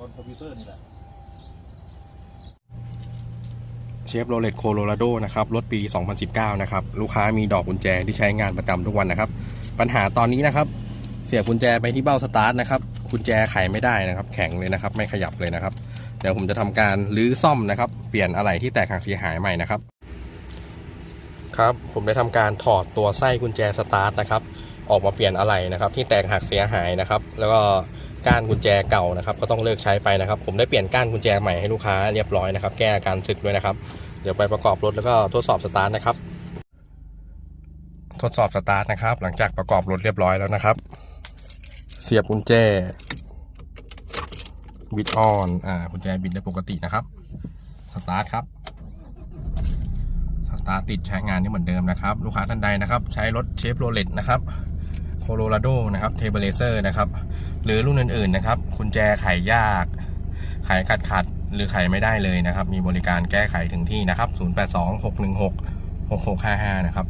บนคอมพิวเตอร์นี่แหละเชฟโรเลตโคโลราโดนะครับรถปี 2019 นะครับ ลูกค้ามีดอกกุญแจที่ใช้งานประจำทุกวันนะครับ ปัญหาตอนนี้นะครับ เสียบกุญแจไปที่เบ้าสตาร์ทนะครับกุญแจไขไม่ได้นะครับ แข็งเลยนะครับ ไม่ขยับเลยนะครับ เดี๋ยวผมจะทำการรื้อซ่อมนะครับ เปลี่ยนอะไหล่ที่แตกหักเสียหายใหม่นะครับ ครับ ผมได้ทำการถอดตัวไส้กุญแจสตาร์ทนะครับ ออกมาเปลี่ยนอะไหล่นะครับ ที่แตกหักเสียหายนะครับ แล้วก็ ก้านกุญแจเก่านะครับก็ต้องเลิกใช้ไปนะครับ ผมได้เปลี่ยนก้านกุญแจใหม่ให้ลูกค้าเรียบร้อยนะครับ แก้การสึกด้วยนะครับ เดี๋ยวไปประกอบรถแล้วก็ทดสอบสตาร์ทนะครับ ทดสอบสตาร์ทนะครับ หลังจากประกอบรถเรียบร้อยแล้วนะครับ เสียบกุญแจบิดออนอ่ากุญแจบิดได้ปกตินะครับสตาร์ทครับสตาร์ทติดใช้งานได้เหมือนเดิมนะครับ ลูกค้าท่านใดนะครับ ใช้รถเชฟโรเลตนะครับ โคโลราโดนะครับเทเบเลเซอร์นะครับ หรือรุ่นอื่นๆนะครับกุญแจไขยาก ไขขัดขัดๆหรือไขไม่ได้เลยนะครับ มีบริการแก้ไขถึงที่นะครับ 0826166655 นะครับ